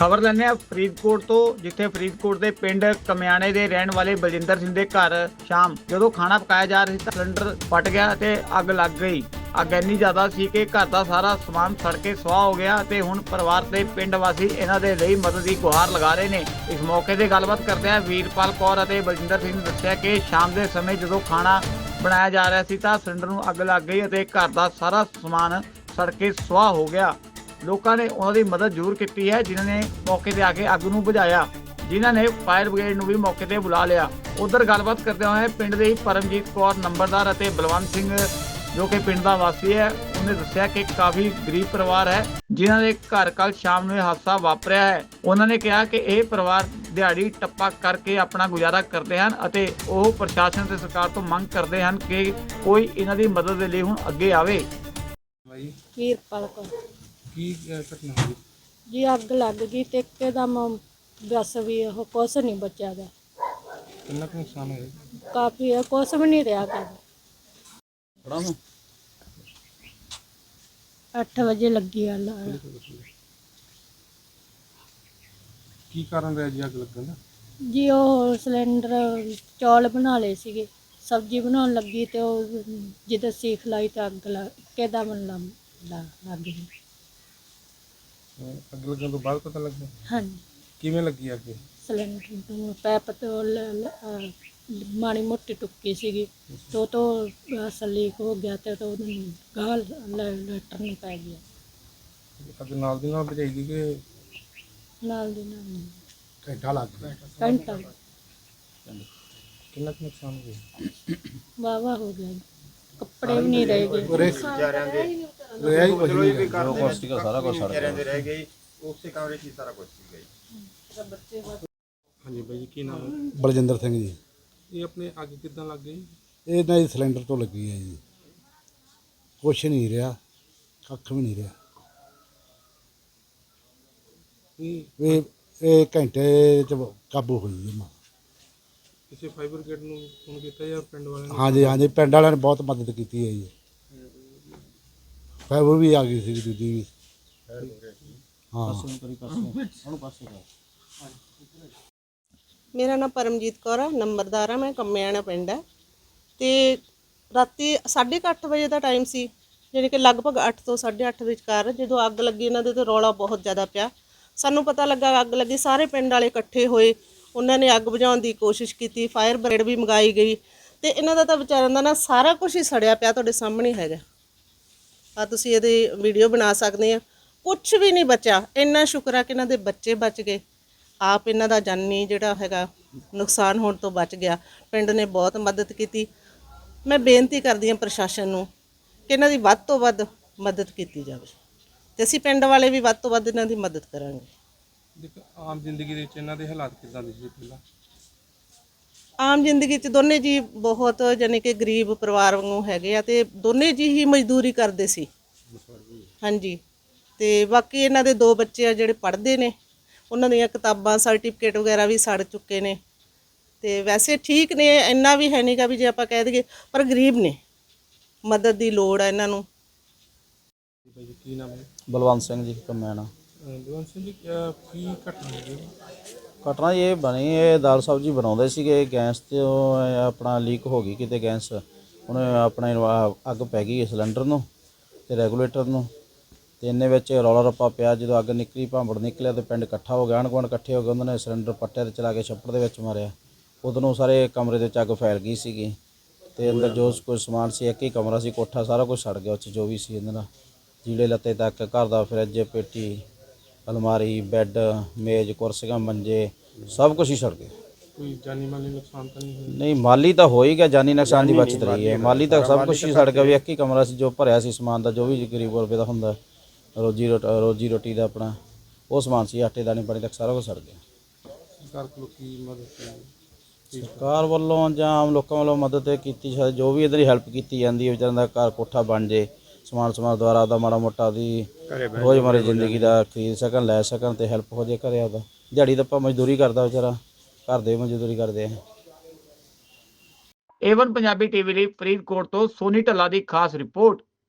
ਖਬਰ ਲੈਂਦੇ ਆ ਫਰੀਦਕੋਟ ਤੋਂ, ਜਿੱਥੇ ਫਰੀਦਕੋਟ ਦੇ ਪਿੰਡ ਕਮਿਆਣੇ ਦੇ ਰਹਿਣ ਵਾਲੇ ਬਲਜਿੰਦਰ ਸਿੰਘ ਦੇ ਘਰ ਸ਼ਾਮ, ਜਦੋਂ ਖਾਣਾ ਪਕਾਇਆ ਜਾ ਰਿਹਾ ਸੀ ਤਾਂ ਸਿਲੰਡਰ ਫਟ ਗਿਆ ਤੇ ਅੱਗ ਲੱਗ ਗਈ। ਅੱਗ ਇੰਨੀ ਜ਼ਿਆਦਾ ਸੀ ਕਿ ਘਰ ਦਾ ਸਾਰਾ ਸਮਾਨ ਸੜ ਕੇ ਸੁਆਹ ਹੋ ਗਿਆ ਤੇ ਹੁਣ ਪਰਿਵਾਰ ਦੇ ਪਿੰਡ ਵਾਸੀ ਇਹਨਾਂ ਦੇ ਲਈ ਮਦਦ ਦੀ ਗੁਹਾਰ ਲਗਾ ਰਹੇ ਨੇ। ਇਸ ਮੌਕੇ ਤੇ ਗੱਲਬਾਤ ਕਰਦੇ ਆ ਵੀਰਪਾਲ ਕੌਰ ਅਤੇ ਬਲਜਿੰਦਰ ਸਿੰਘ ਨੇ ਦੱਸਿਆ ਕਿ ਸ਼ਾਮ ਦੇ ਸਮੇਂ ਜਦੋਂ ਖਾਣਾ ਬਣਾਇਆ ਜਾ ਰਿਹਾ ਸੀ ਤਾਂ ਸਿਲੰਡਰ ਨੂੰ ਅੱਗ ਲੱਗ ਗਈ ਅਤੇ ਘਰ ਦਾ ਸਾਰਾ ਸਮਾਨ ਸੜ ਕੇ ਸੁਆਹ ਹੋ ਗਿਆ। ਲੋਕਾਂ ਨੇ ਉਹਨਾਂ ਦੀ ਮਦਦ ਜ਼ਰੂਰ ਕੀਤੀ ਹੈ ਜਿਨ੍ਹਾਂ ਨੇ ਮੌਕੇ ਤੇ ਆ ਕੇ ਅੱਗ ਨੂੰ ਬੁਝਾਇਆ ਜਿਨ੍ਹਾਂ ਨੇ ਫਾਇਰ ਬ੍ਰਿਗੇਡ ਨੂੰ ਵੀ ਮੌਕੇ ਤੇ ਬੁਲਾ ਲਿਆ। ਉਧਰ ਗੱਲਬਾਤ ਕਰਦੇ ਹੋਏ ਪਿੰਡ ਦੇ ਹੀ ਪਰਮਜੀਤ ਕੌਰ ਨੰਬਰਦਾਰ ਅਤੇ ਬਲਵੰਤ ਸਿੰਘ ਜੋ ਕਿ ਪਿੰਡ ਦਾ ਵਾਸੀ ਹੈ ਉਹਨੇ ਦੱਸਿਆ ਕਿ ਕਾਫੀ ਗਰੀਬ ਪਰਿਵਾਰ ਹੈ ਜਿਨ੍ਹਾਂ ਦੇ ਘਰ ਕੱਲ ਸ਼ਾਮ ਨੂੰ ਇਹ ਹਾਦਸਾ ਵਾਪਰਿਆ ਹੈ। ਉਹਨਾਂ ਨੇ ਕਿਹਾ ਕਿ ਇਹ ਪਰਿਵਾਰ ਦਿਹਾੜੀ ਟੱਪਾ ਕਰਕੇ ਆਪਣਾ ਗੁਜ਼ਾਰਾ ਕਰਦੇ ਹਨ ਅਤੇ ਉਹ ਪ੍ਰਸ਼ਾਸਨ ਤੇ ਸਰਕਾਰ ਤੋਂ ਮੰਗ ਕਰਦੇ ਹਨ ਕਿ ਕੋਈ ਇਹਨਾਂ ਦੀ ਮਦਦ ਦੇ ਲਈ ਹੁਣ ਅੱਗੇ ਆਵੇ। ਭਾਈ ਵੀਰਪਾਲ ਕੌਰ। ਕੀ ਅਹ, ਘਟਨਾ ਹੋਈ? ਜੀ ਅੱਗ ਲੱਗ ਗਈ ਤੇ ਇੱਕਦਮ ਬਸ ਵੀ ਉਹ ਕੁਛ ਨਹੀਂ ਬਚਿਆ ਗਾ। ਕਿੰਨਾ ਕੁ ਨੁਕਸਾਨ ਹੋਇਆ ਕਾਫੀ ਹੈ ਕੁਛ ਵੀ ਨਹੀਂ ਰਿਹਾ ਗਾ। 8 ਵਜੇ ਲੱਗੀ ਆ ਲਾ ਕੀ ਕਾਰਨ ਰਿਹਾ ਜੀ ਅੱਗ ਲੱਗਣ ਦਾ? ਜੀ ਉਹ ਸਿਲੰਡਰ ਚੌਲ ਬਣਾ ਲਏ ਸੀਗੇ ਸਬਜ਼ੀ ਬਣਾਉਣ ਲੱਗੀ ਤੇ ਉਹ ਜਿੱਦਾਂ ਸੀਖ ਲਾਈ ਤਾਂ ਅੱਗ ਲੱਗ ਇੱਕਦਮ ਲੱਗ ਲੱਗ ਗਈ। ਅੱਗ ਲੱਗਣ ਤੋਂ ਬਾਅਦ ਪਤਾ ਲੱਗਾ ਹਾਂਜੀ। ਕਿਵੇਂ ਲੱਗੀ ਅੱਗ ਸਿਲੰਡਰ ਨੂੰ ਪੈਪ ਤੋਂ ਲ- ਲ- ਅਹ ਮਾੜੀ ਮੋਟੀ ਟੁੱਕੀ ਸੀਗੀ ਤੋ ਤੋ ਲੀਕ ਹੋ ਗਿਆ ਤੇ ਤੋ ਉਹਨੂੰ ਗਾਲ ਲੈਟਰ ਨਹੀਂ ਪੈ ਗਿਆ। ਅੱਗ ਨਾਲ ਦੀ ਨਾਲ ਬੁਝਾਈ ਗਈ ਕਿ ਨਾਲ ਦੀ ਨਾਲ ਘੰਟਾ ਲੱਗ ਗਿਆ। ਘੰਟਾ। ਕਿੰਨਾ ਕੁ ਨੁਕਸਾਨ ਹੋ ਗਿਆ? ਵਾਵਾ ਹੋ ਗਿਆ। ਜੀ। ਕੱਪੜੇ ਵੀ ਨਹੀਂ ਰਹੇ ਗਏ। ਰਿਹਾ ਹੀ ਕੁਝ ਨਹੀਂ ਜੋ ਕੁਛ ਸੀਗਾ ਸਾਰਾ ਕੁਝ ਸੜ ਗਿਆ। ਰਹਿ ਗਈ ਉਸੇ ਕਮਰੇ 'ਚ ਹੀ ਸਾਰਾ ਕੁਝ ਸੀਗਾ ਜੀ। ਹਾਂਜੀ ਬਾਈ ਜੀ ਕੀ ਨਾਮ ਹੈ? ਬਲਜਿੰਦਰ ਸਿੰਘ ਜੀ। ਇਹ ਆਪਣੇ ਅੱਗ ਕਿੱਦਾਂ ਲੱਗ ਗਈ? ਇਹ ਨਾ ਜੀ ਸਿਲੰਡਰ ਤੋਂ ਲੱਗੀ ਹੈ ਜੀ। ਕੁਛ ਨਹੀਂ ਰਿਹਾ ਕੱਖ ਵੀ ਨਹੀਂ ਰਿਹਾ। ਇਹ ਇਹ ਇਹ ਘੰਟੇ ਚ ਕਾਬੂ ਹੋਈ ਜੀ ਮਾਂ। ਕਿਸੇ ਫਾਈਬਰ ਗੇਟ ਨੂੰ ਫੋਨ ਕੀਤਾ ਜਾਂ ਪਿੰਡ ਵਾਲਿਆਂ ਨੇ? ਹਾਂਜੀ ਹਾਂਜੀ ਪਿੰਡ ਵਾਲਿਆਂ ਨੇ ਬਹੁਤ ਮਦਦ ਕੀਤੀ ਹੈ ਜੀ। ਫਾਈਬਰ ਵੀ ਆ ਗਈ ਸੀ ਦੂਜੀ ਵੀ। ਹਾਂ। ਮੇਰਾ ਨਾਮ ਪਰਮਜੀਤ ਕੌਰ ਆ, ਨੰਬਰਦਾਰ ਆ, ਮੈਂ ਕੰਮਿਆਣਾ ਪਿੰਡ ਹੈ ਤੇ ਰਾਤੀ 8:30 ਵਜੇ ਦਾ ਟਾਈਮ ਸੀ ਯਾਨੀ ਕਿ ਲਗਭਗ 8 ਤੋਂ 8:30 ਵਿਚਕਾਰ ਜਦੋਂ ਅੱਗ ਲੱਗੀ, ਇਹਨਾਂ ਦੇ ਤੇ ਰੌਲਾ ਬਹੁਤ ਜ਼ਿਆਦਾ ਪਿਆ। ਸਾਨੂੰ ਪਤਾ ਲੱਗਾ ਅੱਗ ਲੱਗੀ, ਸਾਰੇ ਪਿੰਡ ਵਾਲੇ ਇਕੱਠੇ ਹੋਏ, ਉਹਨਾਂ ਨੇ ਅੱਗ ਬੁਝਾਉਣ ਦੀ ਕੋਸ਼ਿਸ਼ ਕੀਤੀ, ਫਾਇਰ ਬ੍ਰਿਗੇਡ ਵੀ ਮੰਗਾਈ ਗਈ। ਤੇ ਇਹਨਾਂ ਦਾ ਤਾਂ ਵਿਚਾਰਿਆਂ ਦਾ ਨਾ ਸਾਰਾ ਕੁਝ ਹੀ ਸੜਿਆ ਪਿਆ, ਤੁਹਾਡੇ ਸਾਹਮਣੇ ਹੈਗਾ। ਆ, ਤੁਸੀਂ ਇਹਦੀ ਵੀਡੀਓ ਬਣਾ ਸਕਦੇ ਆ। ਕੁਝ ਵੀ ਨਹੀਂ ਬਚਿਆ। ਇੰਨਾ ਸ਼ੁਕਰ ਆ ਕਿ ਇਹਨਾਂ ਦੇ ਬੱਚੇ ਬਚ ਗਏ। ਆਪ ਇਹਨਾਂ ਦਾ ਜਾਨੀ ਜਿਹੜਾ ਹੈਗਾ, ਨੁਕਸਾਨ ਹੋਣ ਤੋਂ ਬਚ ਗਿਆ। ਪਿੰਡ ਨੇ ਬਹੁਤ ਮਦਦ ਕੀਤੀ। ਮੈਂ ਬੇਨਤੀ ਕਰਦੀ ਹਾਂ ਪ੍ਰਸ਼ਾਸਨ ਨੂੰ ਕਿ ਇਹਨਾਂ ਦੀ ਵੱਧ ਤੋਂ ਵੱਧ ਮਦਦ ਕੀਤੀ ਜਾਵੇ। ਤੇ ਅਸੀਂ ਪਿੰਡ ਵਾਲੇ ਵੀ ਵੱਧ ਤੋਂ ਵੱਧ ਇਹਨਾਂ ਦੀ ਮਦਦ ਕਰਾਂਗੇ। ਦੇਖੋ, ਆਮ ਜ਼ਿੰਦਗੀ ਦੇ ਵਿੱਚ ਇਹਨਾਂ ਦੇ ਹਾਲਾਤ ਕਿੱਦਾਂ ਦੇ ਸੀ ਪਹਿਲਾਂ? ਆਮ ਜ਼ਿੰਦਗੀ 'ਚ ਦੋਨੇ ਜੀ ਬਹੁਤ ਜਾਣੀ ਕਿ ਗਰੀਬ ਪਰਿਵਾਰ ਵਾਂਗੂ ਹੈਗੇ ਆ ਤੇ ਦੋਨੇ ਜੀ ਹੀ ਮਜ਼ਦੂਰੀ ਕਰਦੇ ਸੀ। ਹਾਂਜੀ। ਤੇ ਬਾਕੀ ਇਹਨਾਂ ਦੇ ਦੋ ਬੱਚੇ ਆ ਜਿਹੜੇ ਪੜ੍ਹਦੇ ਨੇ। ਉਹਨਾਂ ਦੀਆਂ ਕਿਤਾਬਾਂ ਸਰਟੀਫਿਕੇਟ ਵਗੈਰਾ ਵੀ ਸੜ ਚੁੱਕੇ ਨੇ। ਤੇ ਵੈਸੇ ਠੀਕ ਨੇ ਇੰਨਾ ਵੀ ਹੈ ਨਹੀਂਗਾ ਵੀ ਜੇ ਆਪਾਂ ਕਹਿ ਦਈਏ ਪਰ ਗਰੀਬ ਨੇ। ਮਦਦ ਦੀ ਲੋੜ ਆ ਇਹਨਾਂ ਨੂੰ। ਬਾਈ ਜੀ ਕੀ ਨਾਮ ਹੈ? ਬਲਵੰਤ ਸਿੰਘ ਜੀ ਕਮੈਣਾ ਦਿਵਨ ਸਿੰਘ ਜੀ ਕੀ ਘਟਨਾ ਹੋਈ? ਘਟਨਾ ਇਹ ਬਣੀ, ਇਹ ਦਾਲ ਸਬਜ਼ੀ ਬਣਾਉਂਦੇ ਸੀਗੇ ਗੈਸ ਤੇ ਆਪਣਾ ਲੀਕ ਹੋ ਗਈ ਕਿਤੇ ਗੈਸ। ਉਹਨੇ ਆਪਣੇ ਅੱਗ ਪੈ ਗਈ ਸਿਲੰਡਰ ਨੂੰ ਤੇ ਰੈਗੂਲੇਟਰ ਨੂੰ। ਤੇ ਇੰਨੇ ਵਿੱਚ ਰੌਲਾ ਰੱਪਾ ਪਿਆ, ਜਦੋਂ ਅੱਗ ਨਿਕਲੀ, ਭਾਂਬੜ ਨਿਕਲਿਆ ਤੇ ਪਿੰਡ ਇਕੱਠਾ ਹੋ ਗਿਆ ਆਂਢ ਗੁਆਂਢ ਇਕੱਠੇ ਹੋ ਗਏ, ਉਹਨਾਂ ਨੇ ਸਿਲੰਡਰ ਪੱਟੇ ਤੇ ਚਲਾ ਕੇ ਛੱਪੜ ਦੇ ਵਿੱਚ ਮਾਰਿਆ। ਉਦੋਂ ਸਾਰੇ ਕਮਰੇ ਦੇ ਵਿੱਚ ਅੱਗ ਫੈਲ ਗਈ ਸੀਗੀ। ਤੇ ਅੰਦਰ ਜੋ ਕੋਈ ਸਮਾਨ ਸੀ, ਇੱਕ ਹੀ ਕਮਰਾ ਸੀ, ਕੋਠਾ ਸਾਰਾ ਕੁਝ ਸੜ ਗਿਆ, ਉਹ ਜੋ ਵੀ ਸੀ ਇਹਨਾਂ ਦਾ। ਜੀੜੇ ਲੱਤੇ ਤੱਕ, ਘਰ ਦਾ ਫਰਿੱਜ ਪੇਟੀ ਅਲਮਾਰੀ ਬੈੱਡ ਮੇਜ਼ ਕੁਰਸੀਆਂ ਮੰਜੇ ਸਭ ਕੁਝ ਹੀ ਸੜ ਗਿਆ ਕੋਈ ਜਾਨੀ ਮਾਲੀ ਨੁਕਸਾਨ ਤਾਂ ਨਹੀਂ ਹੋਇਆ? ਨਹੀਂ ਮਾਲੀ ਤਾਂ ਹੋ ਹੀ ਗਿਆ ਜਾਨੀ ਨੁਕਸਾਨ ਦੀ ਬਚਤ ਰਹੀ ਹੈ। ਮਾਲੀ ਤਾਂ ਸਭ ਕੁਝ ਹੀ ਸੜ ਗਿਆ ਵੀ ਇੱਕ ਹੀ ਕਮਰਾ ਸੀ ਜੋ ਭਰਿਆ ਸੀ ਸਮਾਨ ਦਾ ਜੋ ਵੀ ਗਰੀਬ ਗੁਰਬੇ ਦਾ ਹੁੰਦਾ ਰੋਜੀ ਰੋਟ- ਰੋਜੀ ਰੋਟੀ ਦਾ ਆਪਣਾ ਉਹ ਸਮਾਨ ਸੀ ਆਟੇ ਦਾਣੇ ਪਾਣੀ ਤੱਕ ਸਾਰਾ ਕੁਝ ਸੜ ਗਿਆ। ਸਰਕਾਰ ਕੋਲੋਂ ਕੀ ਮਦਦ ਕੀਤੀ? ਸਰਕਾਰ ਵੱਲੋਂ ਜਾਂ ਆਮ ਲੋਕਾਂ ਵੱਲੋਂ ਮਦਦ ਕੀਤੀ ਸ਼ਾਇਦ ਜੋ ਵੀ ਇਹਦੀ ਹੈਲਪ ਕੀਤੀ ਜਾਂਦੀ ਹੈ ਵਿਚਾਰਿਆਂ ਦਾ ਘਰ ਕੋਠਾ ਬਣ ਜੇ ਸਮਾਨ ਸਮਾਨ ਦੁਆਰਾ ਦਾ ਮਾੜਾ ਮੋਟਾ ਦੀ ਰੋਜ਼ਮਰੇ ਜ਼ਿੰਦਗੀ ਦਾ ਖਰੀਦ ਸਕਣ ਲੈ ਸਕਣ ਤੇ ਹੈਲਪ ਹੋ ਜੇ ਘਰੇ ਆਪਦਾ। ਦਿਹਾੜੀ ਦਾ ਆਪਾਂ ਮਜ਼ਦੂਰੀ ਕਰਦਾ ਵਿਚਾਰਾ ਘਰ ਦੇ ਮਜ਼ਦੂਰੀ ਕਰਦੇ ਆ। ਏਵਨ ਪੰਜਾਬੀ ਟੀਵੀ ਲਈ ਫਰੀਦਕੋਟ ਤੋਂ ਸੋਨੀ ਢੱਲਾ ਦੀ ਖਾਸ ਰਿਪੋਰਟ।